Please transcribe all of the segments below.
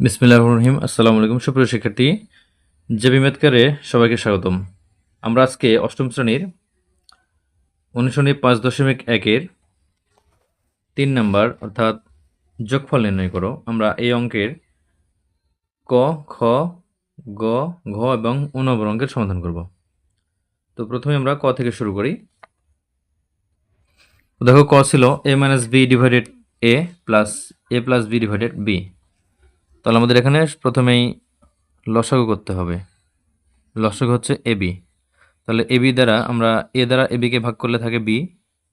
বিসমিল্লাহ রহিম। আসসালামু আলাইকুম সুপ্রিয় শিক্ষার্থী জেবি মেদকারে সবাইকে স্বাগতম। আমরা আজকে অষ্টম শ্রেণির অনুশীলনী পাঁচ দশমিক একের তিন নাম্বার, অর্থাৎ যোগফল নির্ণয় করো। আমরা এই অঙ্কের ক, খ, গ, ঘ এবং উ নম্বর অঙ্কের সমাধান করব। তো প্রথমে আমরা ক থেকে শুরু করি। দেখো, ক ছিল A minus B divided A plus A plus B divided B তাহলে আমাদের এখানে প্রথমেই লসাগু করতে হবে। লসাগু হচ্ছে এবি তাহলে এবি দ্বারা আমরা এ দ্বারা এবিকে ভাগ করলে থাকে বি।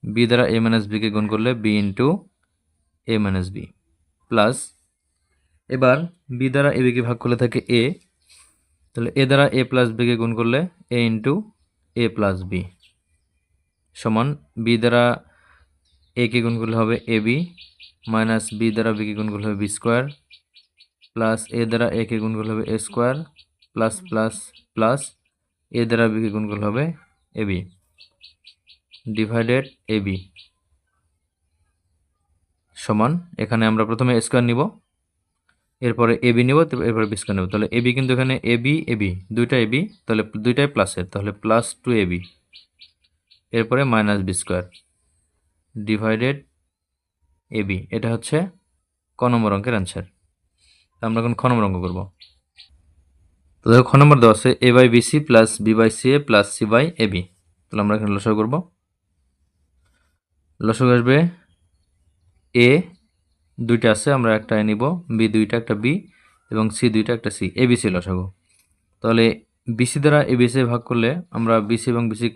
বি দ্বারা এ মাইনাস বিকে গুণ করলে B into A minus B. Plus এবার বি দ্বারা এবিকে ভাগ করলে থাকে এ। তাহলে এ দ্বারা এ প্লাস বিকে গুণ করলে A into A plus B. সমান বি দ্বারা এ কে গুণ করলে হবে এ বি মাইনাস বি দ্বারা বিকে গুণ করলে হবে বি স্কোয়ার। প্লাস এ দ্বারা এ কে গুণ করলে হবে A square plus plus plus A দ্বারা বিকে গুণ করলে হবে A B divided A B সমান, এখানে আমরা প্রথমে স্কোয়ার নিব, এরপরে এ বি নিব এরপরে বি স্কোয়ার নেব, তাহলে এ বি কিন্তু এখানে এ বি এ বি দুইটা এ বি তাহলে দুইটাই প্লাসের তাহলে প্লাস টু এ বি এরপরে minus B square divided A B এটা হচ্ছে ক নম্বর অঙ্কের অ্যান্সার আমরা এখন খ নম্বর অঙ্ক করব। তো দেখো খ নম্বর দেওয়া আছে A by BC plus B by C A plus C by A B তাহলে আমরা এখানে লসক করব। লসক আসবে এ দুইটা আছে, আমরা একটা এ নিব। বি দুইটা, একটা বি এবং সি দুইটা, একটা সি এ বিসি লসাগু। তাহলে বিসি দ্বারা এ বিসি ভাগ করলে আমরা বিসি এবং বিসি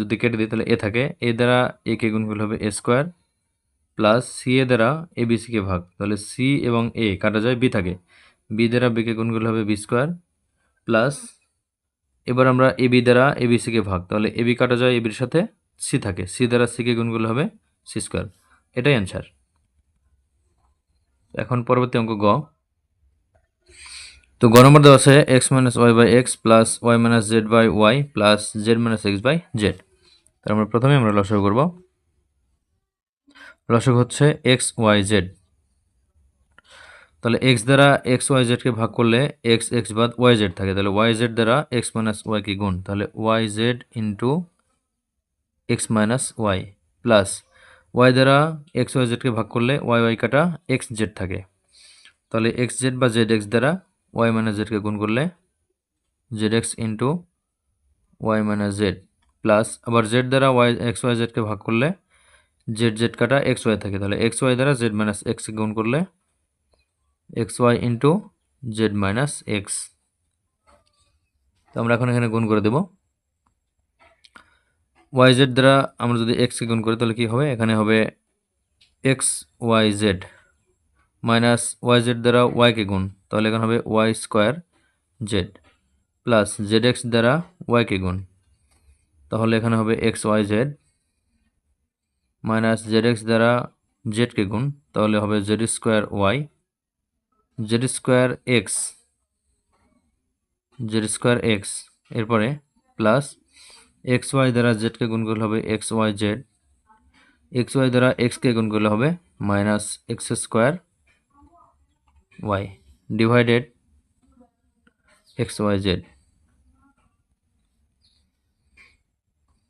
যদি কেটে দিই, তাহলে এ থাকে। এ দ্বারা এ কে গুণ করলে হবে A square plus C A দ্বারা এ বিসিকে ভাগ। তাহলে সি এবং এ কাটা যায় বি থাকে। বি দ্বারা বিকে গুণ করলে হবে বি স্কোয়ার প্লাস এবার আমরা এ বি দ্বারা এ বি সিকে ভাগ, তাহলে এ বি কাটা যায় এ বির সাথে সি থাকে সি দ্বারা সিকে গুণ করলে হবে সি স্কোয়ার এটাই অ্যান্সার এখন পরবর্তী অঙ্ক গ, তো গ নম্বর দেওয়া আছে X minus Y by X plus Y minus Z by Y plus Z minus X by Z তার আমরা প্রথমে আমরা লসক করব লসক হচ্ছে এক্স ওয়াই জেড তাহলে এক্স দ্বারা এক্স ওয়াই জেডকে ভাগ করলে এক্স এক্স বাদ ওয়াই জেড থাকে। তাহলে ওয়াই জেড দ্বারা এক্স মাইনাস ওয়াই কি গুণ। তাহলে Y Z into X minus Y plus Y দ্বারা এক্স ওয়াই জেডকে ভাগ করলে ওয়াই ওয়াই কাটা এক্স জেড থাকে। তাহলে এক্স জেড বা জেড এক্স দ্বারা ওয়াই মাইনাস জেডকে গুণ করলে Z X into Y minus Z plus আবার জেড দ্বারা ওয়াই এক্স ওয়াই জেডকে ভাগ করলে জেড জেড কাটা এক্স ওয়াই থাকে। তাহলে এক্স ওয়াই দ্বারা জেড মাইনাস এক্সকে গুণ করলে X Y into Z minus X তো আমরা এখন এখানে গুণ করে দেব। ওয়াই জেড দ্বারা আমরা যদি এক্সকে গুণ করি, তাহলে কী হবে? এখানে হবে X Y Z minus Y Z দ্বারা ওয়াইকে গুণ, তাহলে এখানে হবে Y square Z plus Z X দ্বারা ওয়াইকে গুণ, তাহলে এখানে হবে X Y Z minus Z X দ্বারা জেডকে গুণ, তাহলে হবে Z square Y Z square X, Z square X, এরপরে প্লাস এক্স ওয়াই দ্বারা জেডকে গুণ করলে হবে X Y Z, X Y দ্বারা এক্সকে গুণ করলে হবে minus X square Y divided X Y Z.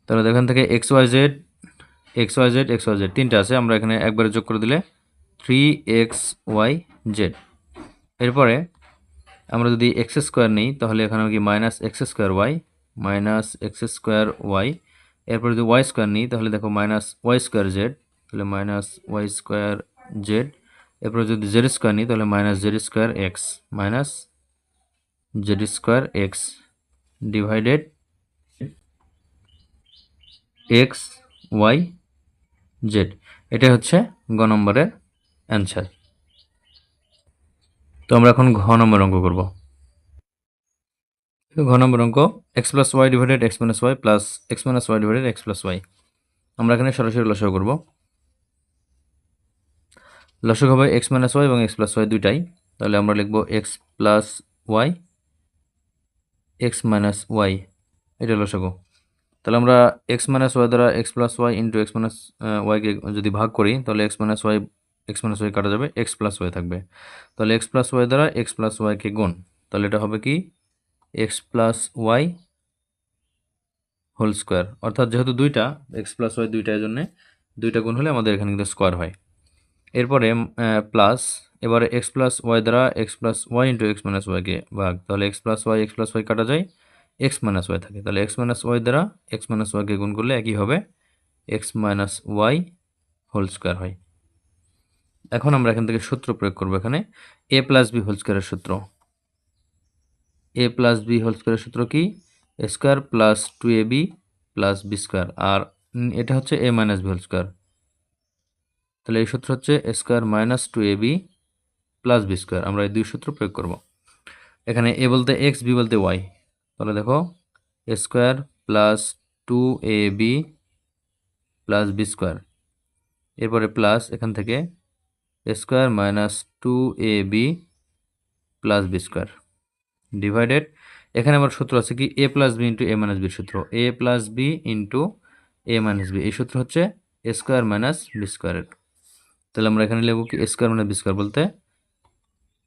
তাহলে এখান থেকে X Y Z, X Y Z, X Y Z, তিনটা আছে, আমরা এখানে একবারে যোগ করে দিলে থ্রি এক্স ওয়াই জেড। এরপরে আমরা যদি এক্স স্কোয়ার নিই, তাহলে এখানে কি minus X square Y, minus X square Y. এরপরে যদি ওয়াই স্কোয়ার নিই, তাহলে দেখো মাইনাস ওয়াই স্কোয়ার জেড, তাহলে মাইনাস ওয়াই স্কোয়ার জেড। এরপরে যদি জেড স্কোয়ার নিই, তাহলে minus Z square X, minus Z square X divided X Y Z. এটা হচ্ছে গ নম্বরের অ্যান্সার। তো আমরা এখন ঘ নম্বর অঙ্ক করব। ঘ নম্বর অঙ্ক X plus Y divided X minus Y plus X minus Y divided X plus Y আমরা এখানে সরাসরি লসক করব। লসক হবে এক্স মাইনাস ওয়াই এবং এক্স প্লাস ওয়াই দুইটাই। তাহলে আমরা লিখব X plus Y X minus Y এটা লসক তাহলে আমরা এক্স মাইনাস ওয়াই দ্বারা X plus Y into X minus ওয়াইকে যদি ভাগ করি, তাহলে X minus Y X minus Y কাটা যাবে এক্স প্লাস ওয়াই থাকবে। তাহলে এক্স প্লাস ওয়াই দ্বারা এক্স প্লাস ওয়াইকে গুণ, তাহলে এটা হবে কি? X plus Y whole square অর্থাৎ যেহেতু দুইটা এক্স প্লাস ওয়াই দুইটার জন্য, দুইটা গুণ হলে আমাদের এখানে কিন্তু স্কোয়ার হয়। এরপরে প্লাস এবারে এক্স প্লাস ওয়াই দ্বারা X plus Y into X minus ওয়াইকে ভাগ। তাহলে X plus Y X plus Y কাটা যায় এক্স মাইনাস ওয়াই থাকে। তাহলে এক্স মাইনাস ওয়াই দ্বারা এক্স মাইনাস ওয়াইকে গুণ করলে একই হবে X minus Y whole square হয়। এখন আমরা এখান থেকে সূত্র প্রয়োগ করব এখানে। এ প্লাস বি হোল স্কোয়ারের সূত্র। এ প্লাস বি হোল স্কোয়ারের সূত্র কি? A square plus two A B plus B square আর এটা হচ্ছে A minus B whole square তাহলে এই সূত্র হচ্ছে A square minus two A B plus B square আমরা এই দুই সূত্র প্রয়োগ করব। এখানে এ বলতে এক্স বি বলতে ওয়াই তাহলে দেখো A square plus two A B plus B square এরপরে প্লাস এখান থেকে square minus two A B plus B square divided. এখানে আমার সূত্র আছে কি? A plus B into A minus বির সূত্র। A plus B into A minus B. এই সূত্র হচ্ছে এ স্কোয়ার মাইনাস বি স্কোয়ারের। তাহলে আমরা এখানে লিখব কি? A square minus B square বলতে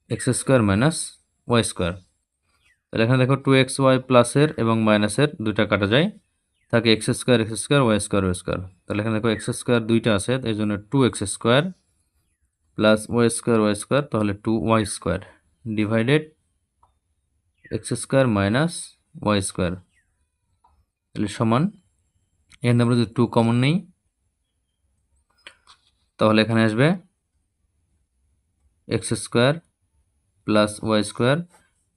X square minus Y square. তাহলে এখানে দেখো টু এক্স ওয়াই প্লাসের এবং মাইনাসের দুইটা কাটা যায়। থাকে X square X square, Y square Y square. তাহলে এখানে দেখো এক্স স্কোয়ার দুইটা আছে এই জন্য two X square plus Y square Y square তাহলে two Y square divided X square minus Y square তাহলে সমান, এখানে আমরা যদি টু কমন নেই, তাহলে এখানে আসবে X square plus Y square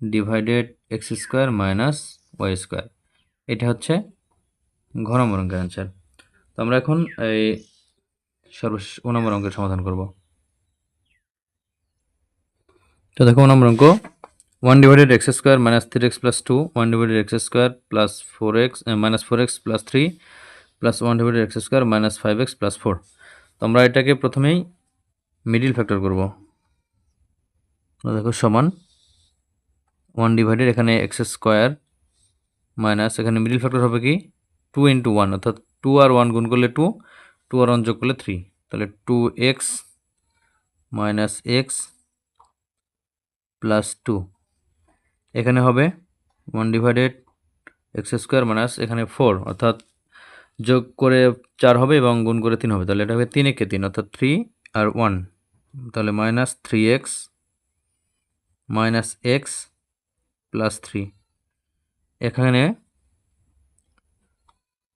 divided X square minus Y square এটা হচ্ছে ঘন নম্বর অঙ্কের অ্যান্সার তো আমরা এখন এই সর্বশেষ ও অঙ্কের সমাধান করব। তো দেখো নম্বর অঙ্ক one divided X square minus three X plus two one divided X square plus four X minus four X plus three plus one divided X square minus five X plus four তো আমরা এটাকে প্রথমেই middle factor করব। দেখো সমান one divided এখানে X square minus এখানে middle factor হবে কি? টু ইন্টু ওয়ান অর্থাৎ টু আর ওয়ান গুণ করলে টু টু আর ওয়ান যোগ করলে থ্রি তাহলে two X minus X plus two এখানে হবে one divided X square minus এখানে ফোর অর্থাৎ যোগ করে চার হবে এবং গুণ করে তিন হবে। তাহলে এটা হবে তিন একে তিন, অর্থাৎ থ্রি আর ওয়ান তাহলে minus three X minus X plus three এখানে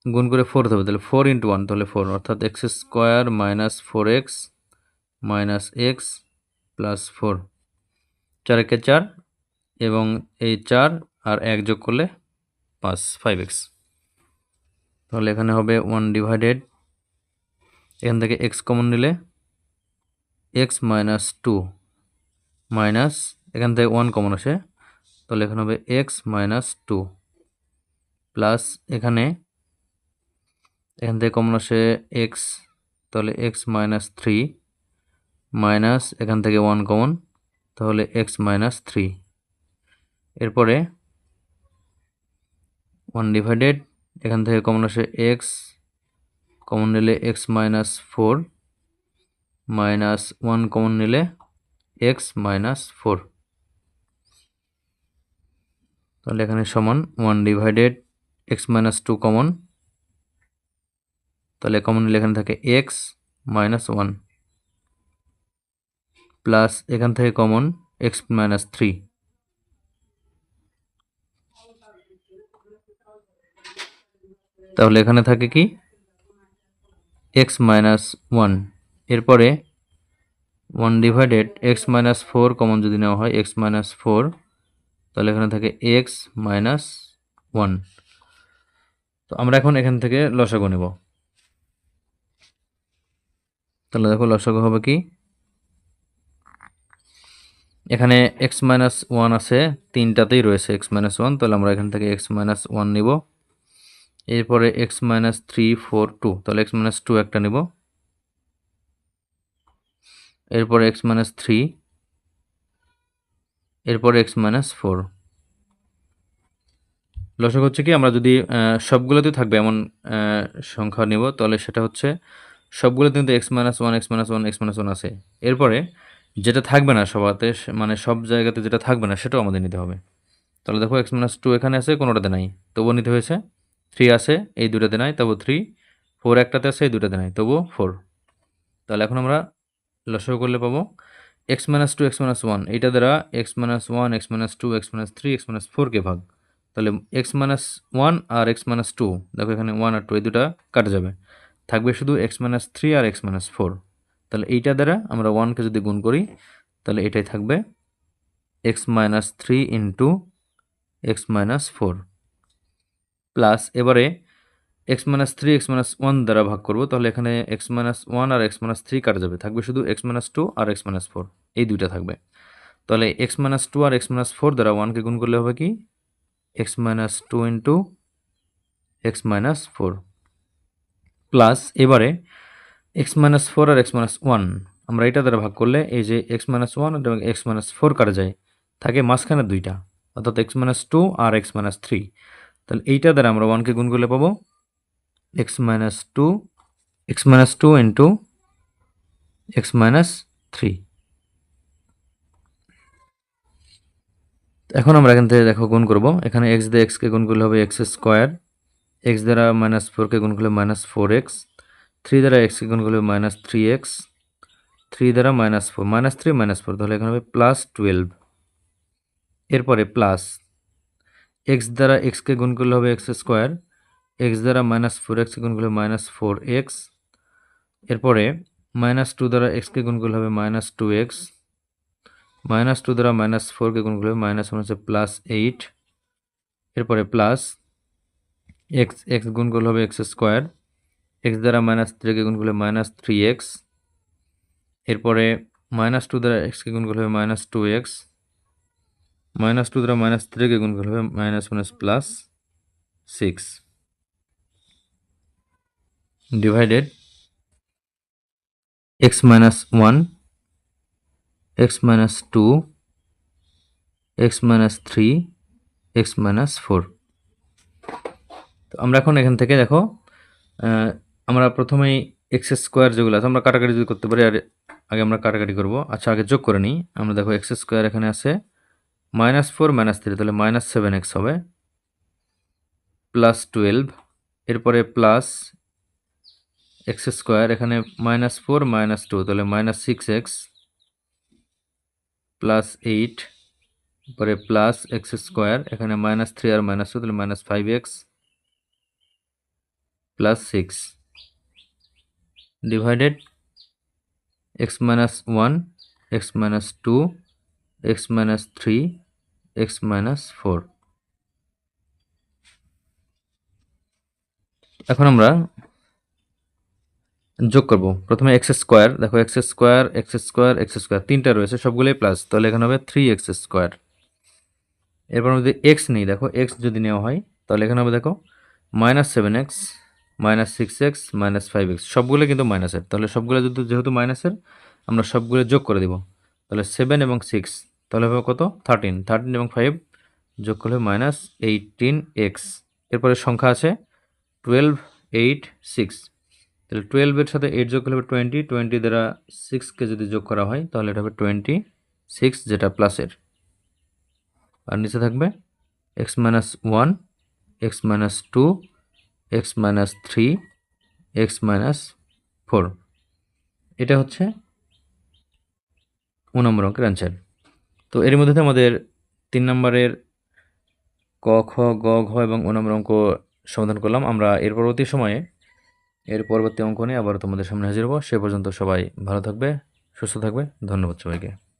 গুণ করে ফোর হবে। তাহলে ফোর ইন্টু ওয়ান তাহলে ফোর অর্থাৎ X square minus four X minus X plus four চার একে চার এবং এই চার আর এক যোগ করলে পাঁচ ফাইভ এক্স তাহলে এখানে হবে ওয়ান ডিভাইডেড এখান থেকে এক্স কমন নিলে এক্স মাইনাস টু মাইনাস এখান থেকে ওয়ান কমন আসে, তাহলে এখানে হবে এক্স মাইনাস টু প্লাস এখানে, এখান থেকে কমন আসে এক্স তাহলে এক্স মাইনাস থ্রি মাইনাস এখান থেকে ওয়ান কমন তাহলে এক্স মাইনাস থ্রি এরপরে ওয়ান ডিভাইডেড এখান থেকে কমন আসে এক্স কমন নিলে X minus four minus one common নিলে এক্স মাইনাস ফোর তাহলে এখানে সমান one divided X minus two common তাহলে কমন নিলে এখানে থাকে এক্স মাইনাস ওয়ান প্লাস এখান থেকে কমন এক্স মাইনাস থ্রি। তাহলে এখানে থাকে কি? X minus one. এরপরে one divided X minus four common যদি নেওয়া হয়, এক্স মাইনাস ফোর, তাহলে এখানে থাকে এক্স মাইনাস ওয়ান। তো আমরা এখন এখান থেকে লসাগু নেব। তাহলে দেখো লসাগু হবে কি? এখানে এক্স মাইনাস ওয়ান আছে তিনটাতেই রয়েছে এক্স মাইনাস ওয়ান তাহলে আমরা এখান থেকে এক্স মাইনাস ওয়ান নিব এরপরে X minus three four two তাহলে এক্স মাইনাস টু একটা নিব এরপরে এক্স মাইনাস থ্রি এরপরে এক্স মাইনাস ফোর লসক হচ্ছে কি আমরা যদি সবগুলোতে থাকবে এমন সংখ্যা নেব তাহলে সেটা হচ্ছে সবগুলোতে কিন্তু X minus one X minus one X minus one আছে এরপরে যেটা থাকবে না সবাতে মানে সব জায়গাতে যেটা থাকবে না সেটাও আমাদের নিতে হবে তাহলে দেখো এক্স মাইনাস টু এখানে আছে কোনোটাতে নাই তবুও নিতে হয়েছে থ্রি আছে এই দুটাতে নাই তবু থ্রি ফোর একটাতে আছে এই দুটাতে নাই তবু ফোর তাহলে এখন আমরা লসও করলে পাবো X minus two X minus one এইটা দ্বারা X minus one X minus two X minus three X minus ফোরকে ভাগ তাহলে এক্স মাইনাস ওয়ান আর এক্স মাইনাস টু দেখো এখানে ওয়ান আর টু এই দুটা কাটা যাবে থাকবে শুধু এক্স মাইনাস থ্রি আর এক্স মাইনাস ফোর তাহলে এইটা দ্বারা আমরা ওয়ানকে যদি গুণ করি তাহলে এটাই থাকবে X minus three into X minus four plus এবারে X minus three X minus one দ্বারা ভাগ করব তাহলে এখানে এক্স মাইনাস ওয়ান আর এক্স মাইনাস থ্রি কাটা যাবে থাকবে শুধু এক্স মাইনাস টু আর এক্স মাইনাস ফোর এই দুইটা থাকবে তাহলে এক্স মাইনাস টু আর এক্স মাইনাস ফোর দ্বারা ওয়ানকে গুণ করলে হবে কি X minus two into X minus four plus এবারে এক্স মাইনাস ফোর আর এক্স মাইনাস ওয়ান। আমরা এটা দ্বারা ভাগ করলে এই যে এক্স মাইনাস ওয়ান এবং এক্স মাইনাস ফোর কাটা যায়, থাকে মাঝখানে দুইটা, অর্থাৎ এক্স মাইনাস টু আর এক্স মাইনাস থ্রি। তাহলে এইটা দ্বারা আমরা ওয়ানকে গুণ করলে পাবো X minus two, X minus two into X minus three. এখন আমরা এখান থেকে দেখো গুণ করব। এখানে এক্স দিয়ে এক্সকে গুণ করলে হবে এক্স স্কোয়ার। এক্স দ্বারা মাইনাস ফোরকে গুণ করলে মাইনাস ফোর এক্স থ্রি দ্বারা এক্সকে গুণ করলে মাইনাস থ্রি এক্স থ্রি দ্বারা minus four minus three minus four তাহলে এখানে হবে প্লাস টুয়েলভ এরপরে প্লাস এক্স দ্বারা এক্সকে গুণ করলে হবে এক্স স্কোয়ার এক্স দ্বারা মাইনাস ফোর এক্সকে গুণ করলে মাইনাস ফোর এক্স এরপরে মাইনাস টু দ্বারা এক্সকে গুণ করলে হবে minus two X minus two দ্বারা মাইনাস ফোরকে গুণ করলে মাইনাস ওয়ান হচ্ছে প্লাস এইট এরপরে প্লাস এক্স এক্স গুণ করলে হবে এক্স স্কোয়ার এক্স দ্বারা মাইনাস থ্রিকে গুণ করলে মাইনাস থ্রি এক্স এরপরে মাইনাস টু দ্বারা এক্সকে গুণ করলে হবে minus two x minus two দ্বারা মাইনাস থ্রিকে গুণ করলে হবে minus minus plus six divided x minus one x minus two x minus three x minus four তো আমরা এখন এখান থেকে দেখো আমরা প্রথমেই এক্স স্কোয়ার যেগুলো আছে আমরা কাটাকাটি যদি করতে পারি, আর আগে আমরা কাটাকাটি করব। আচ্ছা আগে যোগ করে নিই। আমরা দেখো এক্স স্কোয়ার এখানে আছে মাইনাস ফোর মাইনাস থ্রি তাহলে মাইনাস সেভেন এক্স হবে। প্লাস টুয়েলভ এরপরে প্লাস এক্স স্কোয়ার এখানে মাইনাস ফোর মাইনাস টু তাহলে minus six x plus eight পরে প্লাস এক্স স্কোয়ার এখানে মাইনাস থ্রি আর মাইনাস টু তাহলে minus five x plus six divided x minus one x minus two x minus three x minus four এখন আমরা যোগ করব। প্রথমে এক্স স্কোয়ার দেখো x square x square x square তিনটা রয়েছে, সবগুলোই প্লাস তাহলে এখানে হবে থ্রি এক্স স্কোয়ার এরপর যদি এক্স নিই, দেখো এক্স যদি নেওয়া হয়, তাহলে এখানে হবে, দেখো minus seven x minus six x minus five x সবগুলো কিন্তু মাইনাসের তাহলে সবগুলো যদি যেহেতু মাইনাসের আমরা সবগুলো যোগ করে দেব। তাহলে সেভেন এবং সিক্স তাহলে হবে কত? থার্টিন থার্টিন এবং ফাইভ যোগ করলে মাইনাস এইটিন এক্স এরপরে সংখ্যা আছে টুয়েলভ এইট সিক্স তাহলে টুয়েলভের সাথে এইট যোগ করলে হবে টোয়েন্টি টোয়েন্টি দ্বারা সিক্সকে যদি যোগ করা হয়, তাহলে এটা হবে টোয়েন্টি সিক্স যেটা প্লাসের আর নিচে থাকবে x minus one x minus two x minus three, x minus four. এটা হচ্ছে ও নম্বর অঙ্কের অ্যান্সার তো এর মধ্যে আমাদের তিন নম্বরের ক, খ, গ, ঘ এবং ও নম্বর অঙ্ক সমাধান করলাম। আমরা এর পরবর্তী সময়ে এর পরবর্তী অঙ্ক নিয়ে আবার তোমাদের সামনে হাজির হব। সে পর্যন্ত সবাই ভালো থাকবে, সুস্থ থাকবে। ধন্যবাদ সবাইকে।